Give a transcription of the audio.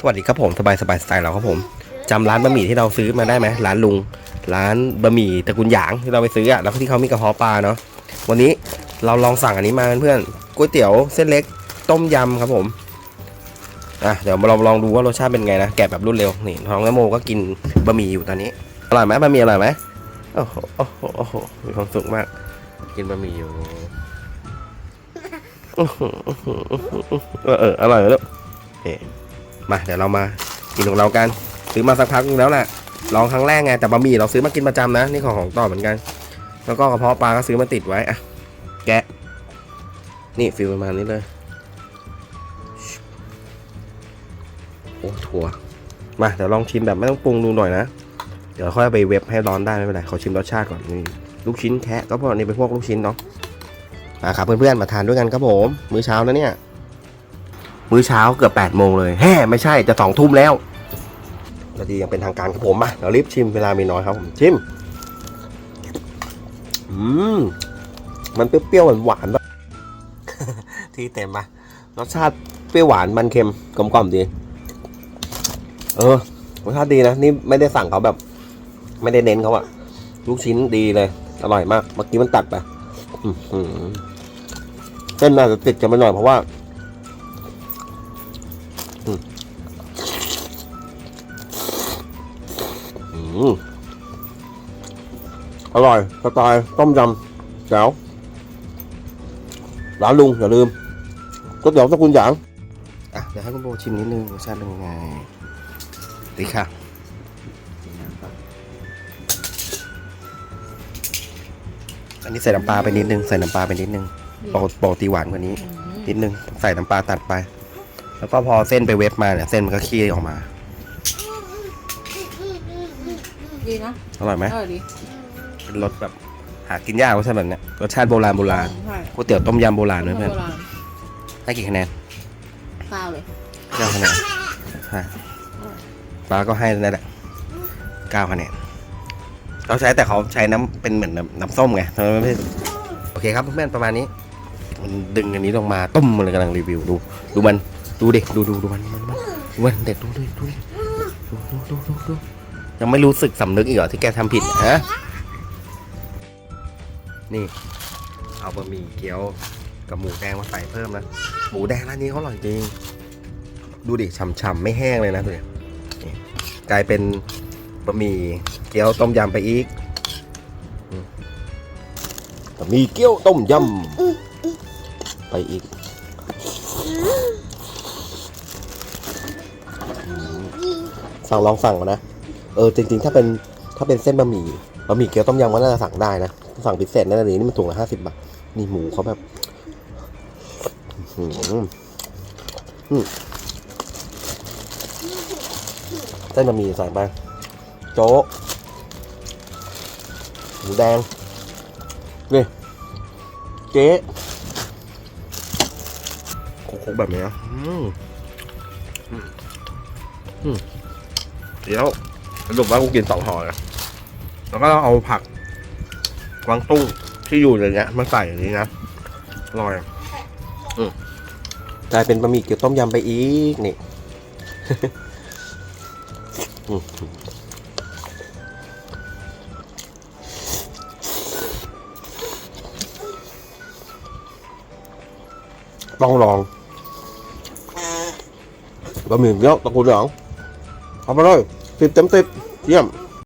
สวัสดีครับผมสบายสบายสไตล์เราครับผมจำร้านบะหมี่ที่เราซื้อมาได้ไหมร้านลุง ร้านบะหมี่ตระกูลหยางที่เราไปซื้ออะแล้วที่เขามีกระเพาะปลาเนาะวันนี้เราลองสั่งอันนี้มาเพื่อนก๋วยเตี๋ยวเส้นเล็กต้มยำครับผมอะเดี๋ยวเราลองดูว่ารสชาติเป็นไงนะแกะแบบรวดเร็วนี่ท้องนโมก็กินบะหมี่อยู่ตอนนี้อร่อยไหมบะหมี่อร่อยไหมโอ้โหโอ้โหโอ้โหมีความสุขมาก กินบะหมี่อยู่อ้อหืออื้อหืออื้อหือเอออร่อยเลยลูกโอเค มาเดี๋ยวเรามากินของเรากันซื้อมาสักพักนึงแล้วแหละลองครั้งแรกไงแต่บะหมี่เราซื้อมากินประจำนะนี่ของของต่อเหมือนกัน แล้วก็กระเพาะปลาก็ซื้อมาติดไว้อะแกะนี่ฟิลประมาณนี้เลยโอ้ถั่วมาเดี๋ยวลองชิมแบบไม่ต้องปรุงดูหน่อยนะ เดี๋ยวค่อยไปเว็บให้ร้อนได้ไม่เป็นไรขอชิมรสชาติก่อนนี่ลูกชิ้นแคะก็พอนี่เป็นพวกลูกชิ้นเนาะมาครับเพื่อนๆมาทานด้วยกันครับผมมื้อเช้านะเนี่ย มื้อเช้าเกือบ8ปดโมงเลยแฮ่ไม่ใช่จะสองทุ่มแล้วนาทียังเป็นทางการครับผมมาเดี๋ยวรีบชิมเวลามีน้อยครับผมชิมอืมมันเปรี้ยวๆหวานๆแบบที่เต็มปะรสชาติเปรี้ยวหวานมันเค็มกลมกล่อมดี เออรสชาติดีนะนี่ไม่ได้สั่งเขาแบบ ไม่ได้เน้นเขาอะลูกชิ้นดีเลย อร่อยมาก เมื่อกี้มันตัดไปเส้นน่าจะติดกันไปหน่อยเพราะว่า อืมอร่อยสไตล์ต้มยำแจ๋วร้านลุงอย่าลืมก๋วยเตี๋ยวสกุลหยางอะเดี๋ยวให้คุณโบชิมนิดนึงรสชาติเป็นยังไงดีค่ะอันนี้ใส่น้ำปลาไปนิดนึงใส่น้ำปลาไปนิดนึงปกปกติหวานกว่านี้ นิดนึงใส่น้ำปลาตัดไป แล้วก็พอเส้นไปเวฟมาเนี่ยเส้นมันก็ขี้ออกมา ดีนะ อร่อยไหมอร่อยดีเป็นรสแบบหากินยากรสชาติแบบเนี้ยรสชาติโบราณโบราณใช่ก๋วยเตี๋ยวต้มยำโบราณเลยเพื่อนโบราณให้กี่คะแนนข้าวเลยเก้าคะแนนใช่ปลาก็ให้นั่นแหละเก้าคะแนนเขาใช้แต่เขาใช้น้ำเป็นเหมือนน้ำน้ำส้มไงทำไมไม่โอเคครับเพื่อนๆประมาณนี้ มันดึงอันนี้ลงมาต้มมันเลยกำลังรีวิวดู ดูมันดูดิดูดูดูมันมันมันดูมันเด็ดดูดิดูดิดูดูดูดูดู ยังไม่รู้สึกสำนึกอีกเหรอที่แกทำผิดฮะนี่ เอาบะหมี่เกี๊ยวกับหมูแดงมาใส่เพิ่มนะหมูแดงร้านนี้เขาอร่อยจริง ดูดิฉ่ำๆไม่แห้งเลยนะดูดินี่กลายเป็นบะหมี่เกี๊ยวต้มยำไปอีกบะหมี่เกี๊ยวต้มยำไปอีกสั่งลองสั่งก่อนนะ เออจริงๆ ถ้าเป็นถ้าเป็นเส้นบะหมี่บะหมี่เกี๊ยวต้มยำก็น่าจะสั่งได้นะสั่งพิเศษนั่นเลยนี่มันถุงละห้าสิบบาทนี่หมูเขาแบบอื้อหืออืมเส้นบะหมี่ใส่ไปโจ๊กหมูแดงนี่เจ๊โคกแบบนี้นะอืมอืมเดี๋ยว สรุปว่ากูกินสองห่อนะแล้วก็เอาผักกวางตุ้งที่อยู่ในเนี้ยมาใส่อย่างนี้นะอร่อยอืมกลายเป็นบะหมี่เกี๊ยวต้มยำไปอีกนี่อืมต้องลองบะหมี่เกี๊ยวตะกุนหยองเอาไปเลย สิบเต็มสิบเยี่ยม